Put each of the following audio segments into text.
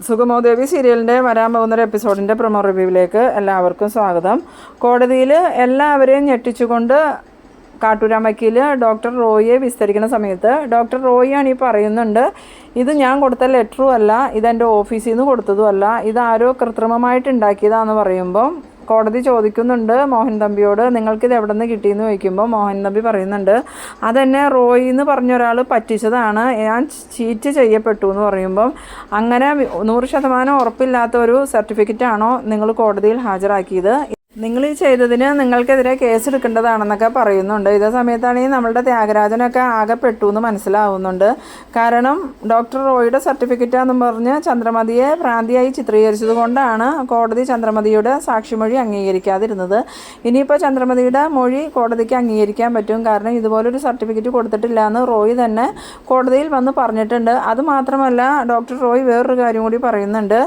സുഗമോദേവി സീരിയലിന്റെ വരാൻ പോകുന്നൊരു എപ്പിസോഡിന്റെ പ്രൊമോ റിവ്യൂവിലേക്ക് എല്ലാവർക്കും സ്വാഗതം. കോടതിയിൽ എല്ലാവരെയും ഞെട്ടിച്ചുകൊണ്ട് കാട്ടൂരാൻ വക്കീൽ ഡോക്ടർ റോയിയെ വിസ്തരിക്കുന്ന സമയത്ത് ഡോക്ടർ റോയിയാണ് ഈ പറയുന്നുണ്ട് ഇത് ഞാൻ കൊടുത്ത ലെറ്ററും അല്ല ഇതെന്റെ ഓഫീസിൽ നിന്ന് അല്ല ഇതാരോ കൃത്രിമമായിട്ട് ഉണ്ടാക്കിയതാണെന്ന് പറയുമ്പോൾ കോടതി ചോദിക്കുന്നുണ്ട് മോഹൻ തമ്പിയോട് നിങ്ങൾക്കിത് എവിടെ നിന്ന് കിട്ടിയെന്ന് ചോദിക്കുമ്പോൾ മോഹൻ തമ്പി പറയുന്നുണ്ട് അതെന്നെ റോയി എന്ന് പറഞ്ഞ ഒരാൾ പറ്റിച്ചതാണ് ഞാൻ ചീറ്റ് ചെയ്യപ്പെട്ടു എന്ന് പറയുമ്പം അങ്ങനെ നൂറ് ശതമാനം ഉറപ്പില്ലാത്ത ഒരു സർട്ടിഫിക്കറ്റാണോ നിങ്ങൾ കോടതിയിൽ ഹാജരാക്കിയത്? നിങ്ങൾ ഈ ചെയ്തതിന് നിങ്ങൾക്കെതിരെ കേസ് എടുക്കേണ്ടതാണെന്നൊക്കെ പറയുന്നുണ്ട്. ഇതേ സമയത്താണെങ്കിൽ നമ്മളുടെ ത്യാഗരാജനൊക്കെ ആകെ പെട്ടു എന്ന് മനസ്സിലാവുന്നുണ്ട്. കാരണം ഡോക്ടർ റോയിയുടെ സർട്ടിഫിക്കറ്റാന്നും പറഞ്ഞ് ചന്ദ്രമതിയെ ഭ്രാന്തിയായി ചിത്രീകരിച്ചത് കൊണ്ടാണ് കോടതി ചന്ദ്രമതിയുടെ സാക്ഷിമൊഴി അംഗീകരിക്കാതിരുന്നത്. ഇനിയിപ്പോൾ ചന്ദ്രമതിയുടെ മൊഴി കോടതിക്ക് അംഗീകരിക്കാൻ പറ്റും. കാരണം ഇതുപോലൊരു സർട്ടിഫിക്കറ്റ് കൊടുത്തിട്ടില്ല എന്ന് റോയ് തന്നെ കോടതിയിൽ വന്ന് പറഞ്ഞിട്ടുണ്ട്. അതുമാത്രമല്ല ഡോക്ടർ റോയ് വേറൊരു കാര്യം കൂടി പറയുന്നുണ്ട്.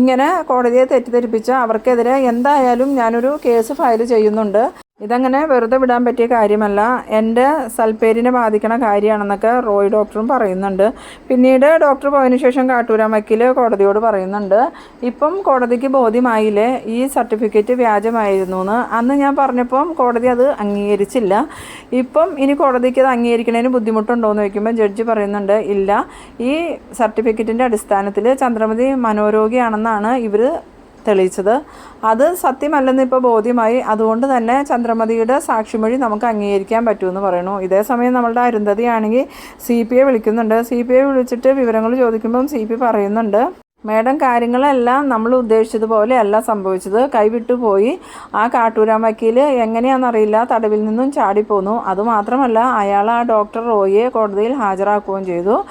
ഇങ്ങനെ കോടതിയെ തെറ്റിദ്ധരിപ്പിച്ച അവർക്കെതിരെ എന്തായാലും ഞാനൊരു കേസ് ഫയൽ ചെയ്യുന്നുണ്ട്. ഇതങ്ങനെ വെറുതെ വിടാൻ പറ്റിയ കാര്യമല്ല. എന്റെ സൽപ്പേരിനെ ബാധിക്കണ കാര്യമാണെന്നൊക്കെ റോയ് ഡോക്ടറും പറയുന്നുണ്ട്. പിന്നീട് ഡോക്ടർ പോയതിനു ശേഷം കാട്ടൂരാൻ വക്കീൽ കോടതിയോട് പറയുന്നുണ്ട്. ഇപ്പം കോടതിക്ക് ബോധ്യമായില്ലേ? ഈ സർട്ടിഫിക്കറ്റ് വ്യാജമായിരുന്നു എന്ന് അന്ന് ഞാൻ പറഞ്ഞപ്പം കോടതി അത് അംഗീകരിച്ചില്ല. ഇപ്പം ഇനി കോടതിക്ക് അത് അംഗീകരിക്കുന്നതിന് ബുദ്ധിമുട്ടുണ്ടോ എന്ന് ചോദിക്കുമ്പോൾ ജഡ്ജി പറയുന്നുണ്ട് ഇല്ല. ഈ സർട്ടിഫിക്കറ്റിന്റെ അടിസ്ഥാനത്തിൽ ചന്ദ്രമതി മനോരോഗിയാണെന്നാണ് ഇവർ തെളിയിച്ചത്. അത് സത്യമല്ലെന്ന് ഇപ്പോൾ ബോധ്യമായി. അതുകൊണ്ട് തന്നെ ചന്ദ്രമതിയുടെ സാക്ഷിമൊഴി നമുക്ക് അംഗീകരിക്കാൻ പറ്റുമെന്ന് പറയുന്നു. ഇതേ സമയം നമ്മളുടെ അരുന്ധതി ആണെങ്കിൽ സി പി ഐ വിളിക്കുന്നുണ്ട്. സി പി ഐ വിളിച്ചിട്ട് വിവരങ്ങൾ ചോദിക്കുമ്പം സി പി പറയുന്നുണ്ട്. മേഡം കാര്യങ്ങളെല്ലാം നമ്മൾ ഉദ്ദേശിച്ചതുപോലെ അല്ല സംഭവിച്ചത്. കൈവിട്ടു പോയി. ആ കാട്ടൂരാൻ വക്കീൽ എങ്ങനെയാണെന്നറിയില്ല. തടവിൽ നിന്നും ചാടിപ്പോന്നു. അതുമാത്രമല്ല അയാൾ ആ ഡോക്ടർ റോയിയെ കോടതിയിൽ ഹാജരാക്കുകയും ചെയ്തു.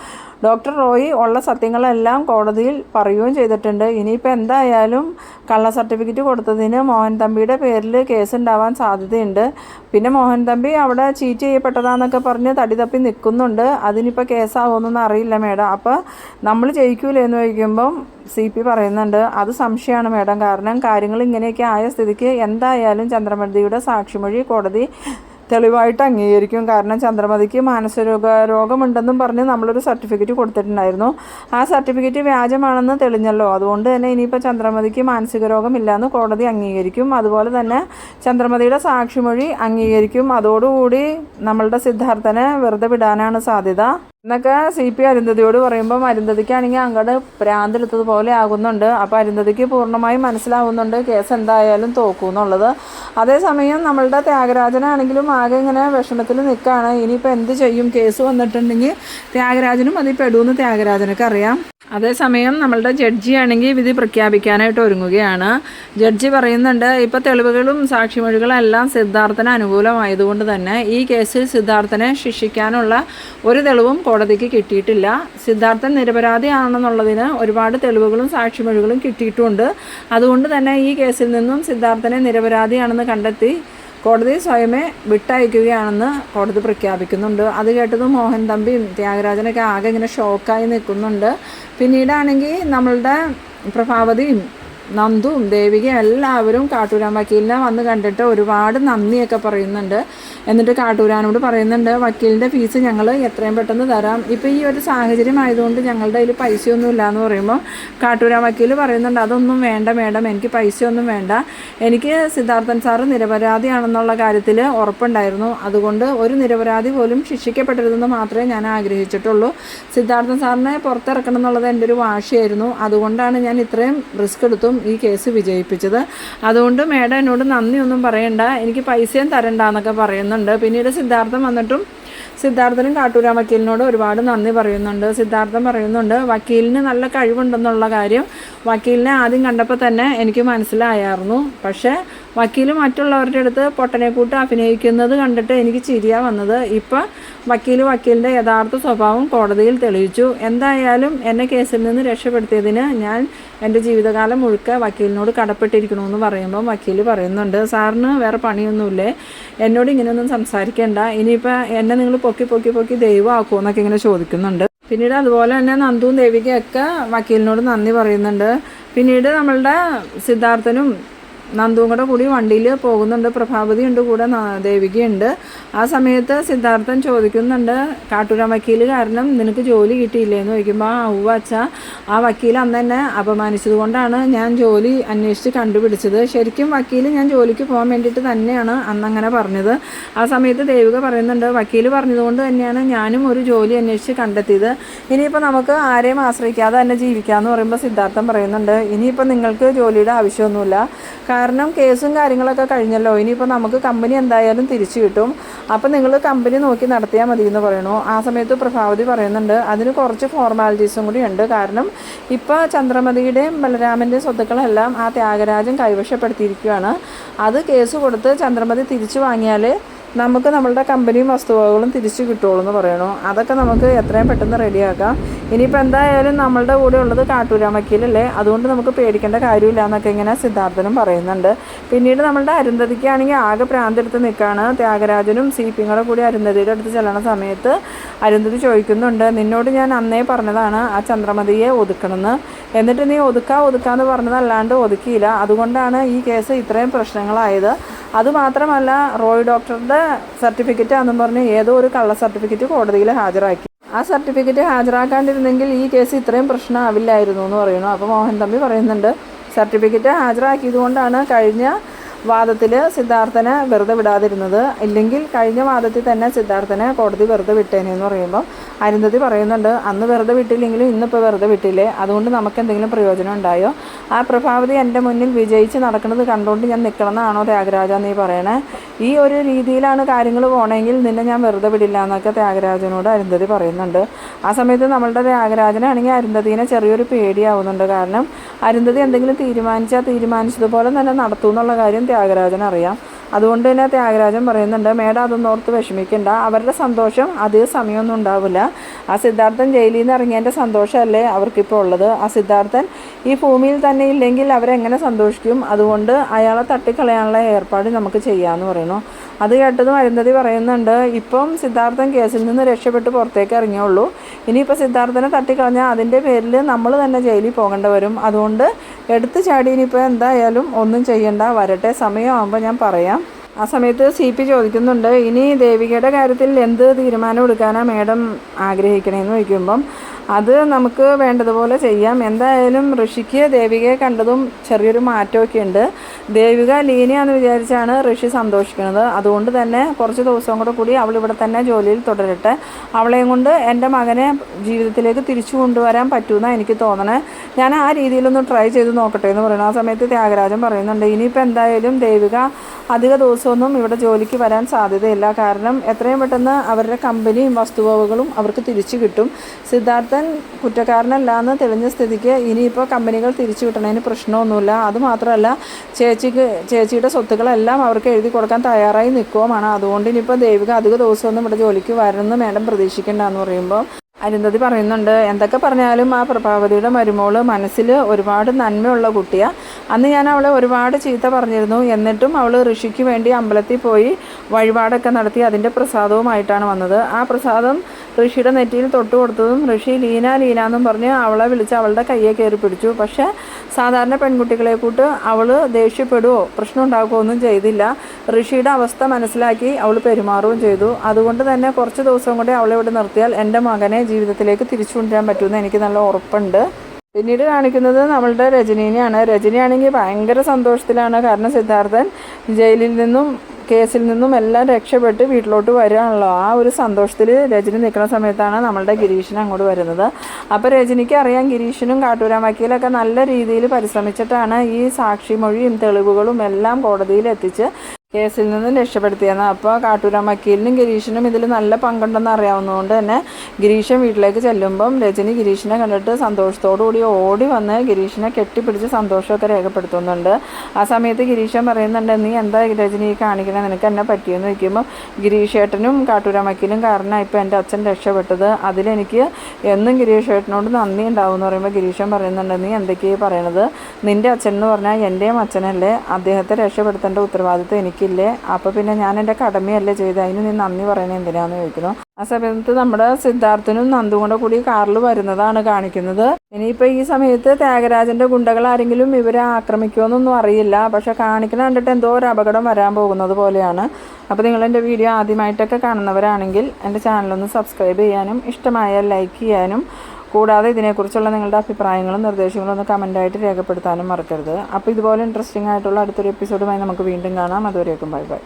ഡോക്ടർ റോയി ഉള്ള സത്യങ്ങളെല്ലാം കോടതിയിൽ പറയുകയും ചെയ്തിട്ടുണ്ട്. ഇനിയിപ്പോൾ എന്തായാലും കള്ള സർട്ടിഫിക്കറ്റ് കൊടുത്തതിന് മോഹൻ തമ്പിയുടെ പേരിൽ കേസ് ഉണ്ടാവാൻ സാധ്യതയുണ്ട്. പിന്നെ മോഹൻ തമ്പി അവിടെ ചീറ്റ് ചെയ്യപ്പെട്ടതാന്നൊക്കെ പറഞ്ഞ് തടി തപ്പി നിൽക്കുന്നുണ്ട്. അതിനിപ്പോൾ കേസാവുമെന്നൊന്നും അറിയില്ല മേഡം. അപ്പോൾ നമ്മൾ ജയിക്കൂലേ എന്ന് ചോദിക്കുമ്പം സി പി പറയുന്നുണ്ട്. അത് സംശയമാണ് മേഡം. കാരണം കാര്യങ്ങൾ ഇങ്ങനെയൊക്കെ ആയ സ്ഥിതിക്ക് എന്തായാലും ചന്ദ്രമതിയുടെ സാക്ഷിമൊഴി കോടതി തെളിവായിട്ട് അംഗീകരിക്കും. കാരണം ചന്ദ്രമതിക്ക് മാനസിക രോഗമുണ്ടെന്നും പറഞ്ഞ് നമ്മളൊരു സർട്ടിഫിക്കറ്റ് കൊടുത്തിട്ടുണ്ടായിരുന്നു. ആ സർട്ടിഫിക്കറ്റ് വ്യാജമാണെന്ന് തെളിഞ്ഞല്ലോ. അതുകൊണ്ട് തന്നെ ഇനിയിപ്പോൾ ചന്ദ്രമതിക്ക് മാനസിക രോഗമില്ലാന്ന് കോടതി അംഗീകരിക്കും. അതുപോലെ തന്നെ ചന്ദ്രമതിയുടെ സാക്ഷിമൊഴി അംഗീകരിക്കും. അതോടുകൂടി നമ്മളുടെ സിദ്ധാർത്ഥനെ വെറുതെ വിടാനാണ് സാധ്യത. എന്നൊക്കെ സി പി അരുന്ധതിയോട് പറയുമ്പം അരുന്ധതിക്കാണെങ്കിൽ അങ്ങോട്ട് ഭ്രാന്തെടുത്തത് പോലെ ആകുന്നുണ്ട്. അപ്പോൾ അരുന്ധതിക്ക് പൂർണമായും മനസ്സിലാവുന്നുണ്ട് കേസ് എന്തായാലും തോക്കും എന്നുള്ളത് അതേസമയം നമ്മളുടെ ത്യാഗരാജനാണെങ്കിലും ആകെ ഇങ്ങനെ വിഷമത്തിൽ നിൽക്കുകയാണ് ഇനിയിപ്പോൾ എന്ത് ചെയ്യും? കേസ് വന്നിട്ടുണ്ടെങ്കിൽ ത്യാഗരാജനും അതിൽ പെടുമെന്ന് ത്യാഗരാജനൊക്കെ അറിയാം. അതേസമയം നമ്മളുടെ ജഡ്ജി ആണെങ്കിൽ വിധി പ്രഖ്യാപിക്കാനായിട്ട് ഒരുങ്ങുകയാണ്. ജഡ്ജി പറയുന്നുണ്ട് ഇപ്പോൾ തെളിവുകളും സാക്ഷിമൊഴികളും എല്ലാം സിദ്ധാർത്ഥന് അനുകൂലമായതുകൊണ്ട് തന്നെ ഈ കേസിൽ സിദ്ധാർത്ഥനെ ശിക്ഷിക്കാനുള്ള ഒരു തെളിവും കോടതിക്ക് കിട്ടിയിട്ടില്ല. സിദ്ധാർത്ഥൻ നിരപരാധിയാണെന്നുള്ളതിന് ഒരുപാട് തെളിവുകളും സാക്ഷിമൊഴികളും കിട്ടിയിട്ടുമുണ്ട് അതുകൊണ്ട് തന്നെ ഈ കേസിൽ നിന്നും സിദ്ധാർത്ഥനെ നിരപരാധിയാണെന്ന് കണ്ടെത്തി കോടതി സ്വയമേ വിട്ടയക്കുകയാണെന്ന് കോടതി പ്രഖ്യാപിക്കുന്നുണ്ട്. അത് കേട്ടതും മോഹൻ തമ്പിയും ത്യാഗരാജനൊക്കെ ആകെ ഇങ്ങനെ ഷോക്കായി നിൽക്കുന്നുണ്ട്. പിന്നീടാണെങ്കിൽ നമ്മളുടെ പ്രഭാവതിയും നന്ദുവും ദേവികയും എല്ലാവരും കാട്ടൂരാൻ വക്കീലിനെ വന്ന് കണ്ടിട്ട് ഒരുപാട് നന്ദിയൊക്കെ പറയുന്നുണ്ട്. എന്നിട്ട് കാട്ടൂരാനോട് പറയുന്നുണ്ട് വക്കീലിന്റെ ഫീസ് ഞങ്ങൾ എത്രയും പെട്ടെന്ന് തരാം. ഇപ്പോൾ ഈ ഒരു സാഹചര്യം ആയതുകൊണ്ട് ഞങ്ങളുടെ കയ്യിൽ പൈസയൊന്നും ഇല്ല എന്ന് പറയുമ്പോൾ കാട്ടൂരാൻ വക്കീൽ പറയുന്നുണ്ട് അതൊന്നും വേണ്ട മേഡം എനിക്ക് പൈസയൊന്നും വേണ്ട. എനിക്ക് സിദ്ധാർത്ഥൻ സാറ് നിരപരാധിയാണെന്നുള്ള കാര്യത്തിൽ ഉറപ്പുണ്ടായിരുന്നു. അതുകൊണ്ട് ഒരു നിരപരാധി പോലും ശിക്ഷിക്കപ്പെടരുതെന്ന് മാത്രമേ ഞാൻ ആഗ്രഹിച്ചിട്ടുള്ളൂ. സിദ്ധാർത്ഥൻ സാറിനെ പുറത്തിറക്കണം എന്നുള്ളത് എന്റെ ഒരു വാശിയായിരുന്നു. അതുകൊണ്ടാണ് ഞാൻ ഇത്രയും റിസ്ക് എടുത്തും ഈ കേസ് വിജയിപ്പിച്ചത്. അതുകൊണ്ട് മേഡം എന്നോട് നന്ദിയൊന്നും പറയണ്ട. എനിക്ക് പൈസയും തരണ്ട എന്നൊക്കെ പറയുന്നുണ്ട്. പിന്നീട് സിദ്ധാർത്ഥം വന്നിട്ടും സിദ്ധാർത്ഥനും കാട്ടൂരാ വക്കീലിനോട് ഒരുപാട് നന്ദി പറയുന്നുണ്ട്. സിദ്ധാർത്ഥം പറയുന്നുണ്ട് വക്കീലിന് നല്ല കഴിവുണ്ടെന്നുള്ള കാര്യം വക്കീലിനെ ആദ്യം കണ്ടപ്പോൾ തന്നെ എനിക്ക് മനസ്സിലായായിരുന്നു പക്ഷേ വക്കീൽ മറ്റുള്ളവരുടെ അടുത്ത് പൊട്ടനെക്കൂട്ട് അഭിനയിക്കുന്നത് കണ്ടിട്ട് എനിക്ക് ചിരിയാ വന്നത്. ഇപ്പം വക്കീൽ വക്കീലിന്റെ യഥാർത്ഥ സ്വഭാവം കോടതിയിൽ തെളിയിച്ചു. എന്തായാലും എന്നെ കേസിൽ നിന്ന് രക്ഷപ്പെടുത്തിയതിന് ഞാൻ എന്റെ ജീവിതകാലം മുഴുക്ക വക്കീലിനോട് കടപ്പെട്ടിരിക്കണമെന്ന് പറയുമ്പോൾ വക്കീൽ പറയുന്നുണ്ട് സാറിന് വേറെ പണിയൊന്നുമില്ലേ? എന്നോട് ഇങ്ങനെയൊന്നും സംസാരിക്കേണ്ട. ഇനിയിപ്പോൾ എന്നെ നിങ്ങൾ പൊക്കി പൊക്കി പൊക്കി ദൈവമാക്കുമോ എന്നൊക്കെ ഇങ്ങനെ ചോദിക്കുന്നുണ്ട്. പിന്നീട് അതുപോലെ തന്നെ നന്ദുവും ദേവികയൊക്കെ വക്കീലിനോട് നന്ദി പറയുന്നുണ്ട്. പിന്നീട് നമ്മളുടെ സിദ്ധാർത്ഥനും നന്ദുവും കൂടെ കൂടി വണ്ടിയിൽ പോകുന്നുണ്ട്. പ്രഭാവതി ഉണ്ട് കൂടെ ദേവികയുണ്ട് ആ സമയത്ത് സിദ്ധാർത്ഥൻ ചോദിക്കുന്നുണ്ട് കാട്ടൂരാൻ വക്കീൽ കാരണം നിനക്ക് ജോലി കിട്ടിയില്ലേ എന്ന് ചോദിക്കുമ്പോൾ ആ ഉവ്വ അച്ഛ. ആ വക്കീൽ അന്ന് എന്നെ അപമാനിച്ചത് കൊണ്ടാണ് ഞാൻ ജോലി അന്വേഷിച്ച് കണ്ടുപിടിച്ചത്. ശരിക്കും വക്കീൽ ഞാൻ ജോലിക്ക് പോകാൻ വേണ്ടിയിട്ട് തന്നെയാണ് അന്ന് അങ്ങനെ പറഞ്ഞത്. ആ സമയത്ത് ദേവിക പറയുന്നുണ്ട് വക്കീൽ പറഞ്ഞതുകൊണ്ട് തന്നെയാണ് ഞാനും ഒരു ജോലി അന്വേഷിച്ച് കണ്ടെത്തിയത്. ഇനിയിപ്പോൾ നമുക്ക് ആരെയും ആശ്രയിക്കാതെ തന്നെ ജീവിക്കാമെന്ന് പറയുമ്പോൾ സിദ്ധാർത്ഥൻ പറയുന്നുണ്ട് ഇനിയിപ്പോൾ നിങ്ങൾക്ക് ജോലിയുടെ ആവശ്യമൊന്നുമില്ല. കാരണം കേസും കാര്യങ്ങളൊക്കെ കഴിഞ്ഞല്ലോ. ഇനിയിപ്പോൾ നമുക്ക് കമ്പനി എന്തായാലും തിരിച്ചു കിട്ടും. അപ്പോൾ നിങ്ങൾ കമ്പനി നോക്കി നടത്തിയാൽ മതി എന്ന് പറയണു ആ സമയത്ത് പ്രഭാവതി പറയുന്നുണ്ട്. അതിന് കുറച്ച് ഫോർമാലിറ്റീസും കൂടി ഉണ്ട്. കാരണം ഇപ്പോൾ ചന്ദ്രമതിയുടെയും ബലരാമന്റെയും സ്വത്തുക്കളെല്ലാം ആ ത്യാഗരാജൻ കൈവശപ്പെടുത്തിയിരിക്കുകയാണ്. അത് കേസ് കൊടുത്ത് ചന്ദ്രമതി തിരിച്ചു വാങ്ങിയാൽ നമുക്ക് നമ്മളുടെ കമ്പനിയും വസ്തുവകകളും തിരിച്ചു കിട്ടുള്ളൂ എന്ന് പറയണു അതൊക്കെ നമുക്ക് എത്രയും പെട്ടെന്ന് റെഡിയാക്കാം ഇനിയിപ്പോൾ എന്തായാലും നമ്മളുടെ കൂടെ ഉള്ളത് കാട്ടൂരാമക്കീലല്ലേ? അതുകൊണ്ട് നമുക്ക് പേടിക്കേണ്ട കാര്യമില്ല എന്നൊക്കെ ഇങ്ങനെ സിദ്ധാർത്ഥനും പറയുന്നുണ്ട്. പിന്നീട് നമ്മളുടെ അരുന്ധതിക്കാണെങ്കിൽ ആകെ പ്രാന്തെടുത്ത് നിൽക്കുകയാണ് ത്യാഗരാജനും സി പിങ്ങളുടെ കൂടി അരുന്ധതിയുടെ അടുത്ത് ചെല്ലണ സമയത്ത് അരുന്ധതി ചോദിക്കുന്നുണ്ട് നിന്നോട് ഞാൻ അന്നേ പറഞ്ഞതാണ് ആ ചന്ദ്രമതിയെ ഒതുക്കണമെന്ന്. എന്നിട്ട് നീ ഒതുക്കാ ഒതുക്കാന്ന് പറഞ്ഞതല്ലാണ്ട് ഒതുക്കിയില്ല. അതുകൊണ്ടാണ് ഈ കേസ് ഇത്രയും പ്രശ്നങ്ങളായത്. അതുമാത്രമല്ല റോയ് ഡോക്ടറുടെ സർട്ടിഫിക്കറ്റ് ആണെന്ന് പറഞ്ഞ് ഏതോ ഒരു കള്ള സർട്ടിഫിക്കറ്റ് കോടതിയിൽ ഹാജരാക്കി. ആ സർട്ടിഫിക്കറ്റ് ഹാജരാക്കാണ്ടിരുന്നെങ്കിൽ ഈ കേസ് ഇത്രയും പ്രശ്നമാവില്ലായിരുന്നു എന്ന് പറയുന്നു. അപ്പോൾ മോഹൻ തമ്പി പറയുന്നുണ്ട് സർട്ടിഫിക്കറ്റ് ഹാജരാക്കിയതുകൊണ്ടാണ് കഴിഞ്ഞ വാദത്തിൽ സിദ്ധാർത്ഥനെ വെറുതെ വിടാതിരുന്നത്. ഇല്ലെങ്കിൽ കഴിഞ്ഞ വാദത്തിൽ തന്നെ സിദ്ധാർത്ഥനെ കോടതി വെറുതെ വിട്ടേനെ എന്ന് പറയുമ്പോൾ അരുന്ധതി പറയുന്നുണ്ട് അന്ന് വെറുതെ വിട്ടില്ലെങ്കിലും ഇന്നിപ്പോൾ വെറുതെ വിട്ടില്ലേ? അതുകൊണ്ട് നമുക്ക് എന്തെങ്കിലും പ്രയോജനം ഉണ്ടായോ? ആ പ്രഭാവതി എന്റെ മുന്നിൽ വിജയിച്ച് നടക്കുന്നത് കണ്ടുകൊണ്ട് ഞാൻ നിൽക്കണമെന്നാണോ ത്യാഗരാജ നീ പറയണേ? ഈ ഒരു രീതിയിലാണ് കാര്യങ്ങൾ പോകണമെങ്കിൽ നിന്നെ ഞാൻ വെറുതെ വിടില്ല എന്നൊക്കെ ത്യാഗരാജനോട് അരുന്ധതി പറയുന്നുണ്ട്. ആ സമയത്ത് നമ്മളുടെ ത്യാഗരാജനാണെങ്കിൽ അരുന്ധതിനെ ചെറിയൊരു പേടിയാവുന്നുണ്ട്. കാരണം അരുന്ധതി എന്തെങ്കിലും തീരുമാനിച്ചാൽ തീരുമാനിച്ചതുപോലെ തന്നെ നടത്തും എന്നുള്ള കാര്യം ത്യാഗരാജൻ അറിയാം. അതുകൊണ്ട് തന്നെ ത്യാഗരാജൻ പറയുന്നുണ്ട് മേഡം അതൊന്നും ഓർത്ത് വിഷമിക്കണ്ട. അവരുടെ സന്തോഷം അധിക സമയമൊന്നും ഉണ്ടാവില്ല. ആ സിദ്ധാർത്ഥൻ ജയിലിൽ നിന്ന് ഇറങ്ങിയതിന്റെ സന്തോഷമല്ലേ അവർക്കിപ്പോൾ ഉള്ളത്? ആ സിദ്ധാർത്ഥൻ ഈ ഭൂമിയിൽ തന്നെ ഇല്ലെങ്കിൽ അവരെങ്ങനെ സന്തോഷിക്കും? അതുകൊണ്ട് അയാളെ തട്ടിക്കളയാനുള്ള ഏർപ്പാട് നമുക്ക് ചെയ്യാമെന്ന് പറയുന്നു. അത് കേട്ടത് അരുന്ധതി പറയുന്നുണ്ട് ഇപ്പം സിദ്ധാർത്ഥൻ കേസിൽ നിന്ന് രക്ഷപ്പെട്ട് പുറത്തേക്ക് ഇറങ്ങിയുള്ളൂ ഇനിയിപ്പോൾ സിദ്ധാർത്ഥനെ തട്ടിക്കളഞ്ഞാൽ അതിന്റെ പേരിൽ നമ്മൾ തന്നെ ജയിലിൽ പോകേണ്ടി വരും. അതുകൊണ്ട് എടുത്തു ചാടി ഇനിയിപ്പോൾ എന്തായാലും ഒന്നും ചെയ്യണ്ട. വരട്ടെ സമയമാകുമ്പോൾ ഞാൻ പറയാം. ആ സമയത്ത് സി പി ചോദിക്കുന്നുണ്ട് ഇനി ദേവികയുടെ കാര്യത്തിൽ എന്ത് തീരുമാനം എടുക്കാനാണ് മേഡം ആഗ്രഹിക്കണേന്ന് ചോദിക്കുമ്പം അത് നമുക്ക് വേണ്ടതുപോലെ ചെയ്യാം. എന്തായാലും ഋഷിക്ക് ദേവികയെ കണ്ടതും ചെറിയൊരു മാറ്റമൊക്കെ ഉണ്ട്. ദേവിക ലീനയാന്ന് വിചാരിച്ചാണ് ഋഷി സന്തോഷിക്കുന്നത്. അതുകൊണ്ട് തന്നെ കുറച്ച് ദിവസം കൂടെ കൂടി അവൾ ഇവിടെ തന്നെ ജോലിയിൽ തുടരട്ടെ. അവളെയും കൊണ്ട് എന്റെ മകനെ ജീവിതത്തിലേക്ക് തിരിച്ചു കൊണ്ടുവരാൻ പറ്റുമെന്നാണ് എനിക്ക് തോന്നണേ. ഞാൻ ആ രീതിയിലൊന്ന് ട്രൈ ചെയ്ത് നോക്കട്ടെ എന്ന് പറയുന്നു. ആ സമയത്ത് ത്യാഗരാജൻ പറയുന്നുണ്ട് ഇനിയിപ്പോൾ എന്തായാലും ദേവിക അധിക ദിവസമൊന്നും ഇവിടെ ജോലിക്ക് വരാൻ സാധ്യതയില്ല. കാരണം എത്രയും പെട്ടെന്ന് അവരുടെ കമ്പനിയും വസ്തുവകകളും അവർക്ക് തിരിച്ചു കിട്ടും. കുറ്റക്കാരനല്ല എന്ന് തെളിഞ്ഞ സ്ഥിതിക്ക് ഇനിയിപ്പോൾ കമ്പനികൾ തിരിച്ചു കിട്ടണതിന് പ്രശ്നമൊന്നുമില്ല. അതുമാത്രമല്ല ചേച്ചിക്ക് ചേച്ചിയുടെ സ്വത്തുക്കളെല്ലാം അവർക്ക് എഴുതി കൊടുക്കാൻ തയ്യാറായി നിൽക്കുകയാണ് അതുകൊണ്ട് ഇനിയിപ്പോൾ ദേവിക അധിക ദിവസമൊന്നും ഇവിടെ ജോലിക്ക് വരണമെന്ന് മേഡം പ്രതീക്ഷിക്കേണ്ടെന്ന് പറയുമ്പോൾ അരുന്ധതി പറയുന്നുണ്ട്. എന്തൊക്കെ പറഞ്ഞാലും ആ പ്രഭാവതിയുടെ മരുമോൾ മനസ്സിൽ ഒരുപാട് നന്മയുള്ള കുട്ടിയാണ് അന്ന് ഞാൻ അവളെ ഒരുപാട് ചീത്ത പറഞ്ഞിരുന്നു. എന്നിട്ടും അവൾ ഋഷിക്ക് വേണ്ടി അമ്പലത്തിൽ പോയി വഴിപാടൊക്കെ നടത്തി അതിന്റെ പ്രസാദവുമായിട്ടാണ് വന്നത്. ആ പ്രസാദം ഋഷിയുടെ നെറ്റിയിൽ തൊട്ട് കൊടുത്തതും ഋഷി ലീന ലീന എന്നും പറഞ്ഞ് അവളെ വിളിച്ച് അവളുടെ കയ്യെ കയറി പിടിച്ചു. പക്ഷേ സാധാരണ പെൺകുട്ടികളെ കൂട്ട് അവൾ ദേഷ്യപ്പെടുവോ പ്രശ്നം ഉണ്ടാക്കുകയോ ഒന്നും ചെയ്തില്ല. ഋഷിയുടെ അവസ്ഥ മനസ്സിലാക്കി അവൾ പെരുമാറുകയും ചെയ്തു. അതുകൊണ്ട് തന്നെ കുറച്ച് ദിവസം കൂടി അവളെ ഇവിടെ നിർത്തിയാൽ എന്റെ മകനെ ജീവിതത്തിലേക്ക് തിരിച്ചു കൊണ്ടുവരാൻ പറ്റുമെന്ന് എനിക്ക് നല്ല ഉറപ്പുണ്ട്. പിന്നീട് കാണിക്കുന്നത് നമ്മളുടെ രജനീനെയാണ്. രജനിയാണെങ്കിൽ ഭയങ്കര സന്തോഷത്തിലാണ്. കാരണം സിദ്ധാർത്ഥൻ ജയിലിൽ നിന്നും കേസിൽ നിന്നും എല്ലാം രക്ഷപ്പെട്ട് വീട്ടിലോട്ട് വരികയാണല്ലോ. ആ ഒരു സന്തോഷത്തിൽ രജനി നിൽക്കുന്ന സമയത്താണ് നമ്മളുടെ ഗിരീഷിനെ അങ്ങോട്ട് വരുന്നത്. അപ്പോൾ രജനിക്ക് അറിയാം ഗിരീഷിനും കാട്ടൂരാൻ വക്കീലൊക്കെ നല്ല രീതിയിൽ പരിശ്രമിച്ചിട്ടാണ് ഈ സാക്ഷിമൊഴിയും തെളിവുകളും എല്ലാം കോടതിയിൽ എത്തിച്ച് കേസിൽ നിന്ന് രക്ഷപ്പെടുത്തിയെന്ന്. അപ്പോൾ കാട്ടൂരാം വക്കീലിനും ഗിരീഷിനും ഇതിൽ നല്ല പങ്കുണ്ടെന്ന് അറിയാവുന്നതുകൊണ്ട് തന്നെ ഗിരീഷൻ വീട്ടിലേക്ക് ചെല്ലുമ്പം രജനി ഗിരീഷിനെ കണ്ടിട്ട് സന്തോഷത്തോടു കൂടി ഓടി വന്ന് ഗിരീഷിനെ കെട്ടിപ്പിടിച്ച് സന്തോഷമൊക്കെ രേഖപ്പെടുത്തുന്നുണ്ട്. ആ സമയത്ത് ഗിരീഷൻ പറയുന്നുണ്ട് നീ എന്താ രജനി കാണിക്കണേ? നിനക്ക് എന്നെ പറ്റിയെന്ന് ചോദിക്കുമ്പോൾ ഗിരീഷേട്ടനും കാട്ടൂരാം വക്കീലും കാരണം ഇപ്പോൾ എന്റെ അച്ഛൻ രക്ഷപ്പെട്ടത്. അതിലെനിക്ക് എന്നും ഗിരീഷേട്ടനോട് നന്ദി ഉണ്ടാവും എന്ന് പറയുമ്പോൾ ഗിരീഷൻ പറയുന്നുണ്ട് നീ എന്തൊക്കെയാണ് പറയണത്? നിന്റെ അച്ഛൻ എന്ന് പറഞ്ഞാൽ എന്റെയും അച്ഛനല്ലേ? അദ്ദേഹത്തെ രക്ഷപ്പെടുത്തേണ്ട ഉത്തരവാദിത്വം എനിക്ക് കാണിക്കില്ലേ അപ്പോൾ പിന്നെ ഞാൻ എന്റെ കടമയല്ലേ ചെയ്ത്. അതിന് നീ നന്ദി പറയണേ എന്തിനാന്ന് ചോദിക്കുന്നു. ആ സമയത്ത് നമ്മുടെ സിദ്ധാർത്ഥനും നന്ദും കൂടെ കൂടി കാറിൽ വരുന്നതാണ് കാണിക്കുന്നത്. ഇനിയിപ്പോൾ ഈ സമയത്ത് ത്യാഗരാജന്റെ ഗുണ്ടകൾ ആരെങ്കിലും ഇവരെ ആക്രമിക്കുമെന്നൊന്നും അറിയില്ല. പക്ഷെ കാണിക്കുന്ന കണ്ടിട്ട് എന്തോ ഒരു അപകടം വരാൻ പോകുന്നത് പോലെയാണ്. അപ്പോൾ നിങ്ങൾ എന്റെ വീഡിയോ ആദ്യമായിട്ടൊക്കെ കാണുന്നവരാണെങ്കിൽ എന്റെ ചാനലൊന്ന് സബ്സ്ക്രൈബ് ചെയ്യാനും ഇഷ്ടമായാൽ ലൈക്ക് ചെയ്യാനും കൂടാതെ ഇതിനെക്കുറിച്ചുള്ള നിങ്ങളുടെ അഭിപ്രായങ്ങളും നിർദ്ദേശങ്ങളും ഒന്ന് കമന്റായിട്ട് രേഖപ്പെടുത്താനും മറക്കരുത്. അപ്പോൾ ഇതുപോലെ ഇൻട്രസ്റ്റിംഗ് ആയിട്ടുള്ള അടുത്തൊരു എപ്പിസോഡുമായി നമുക്ക് വീണ്ടും കാണാം. അതുവരേക്കും ബൈ ബൈ.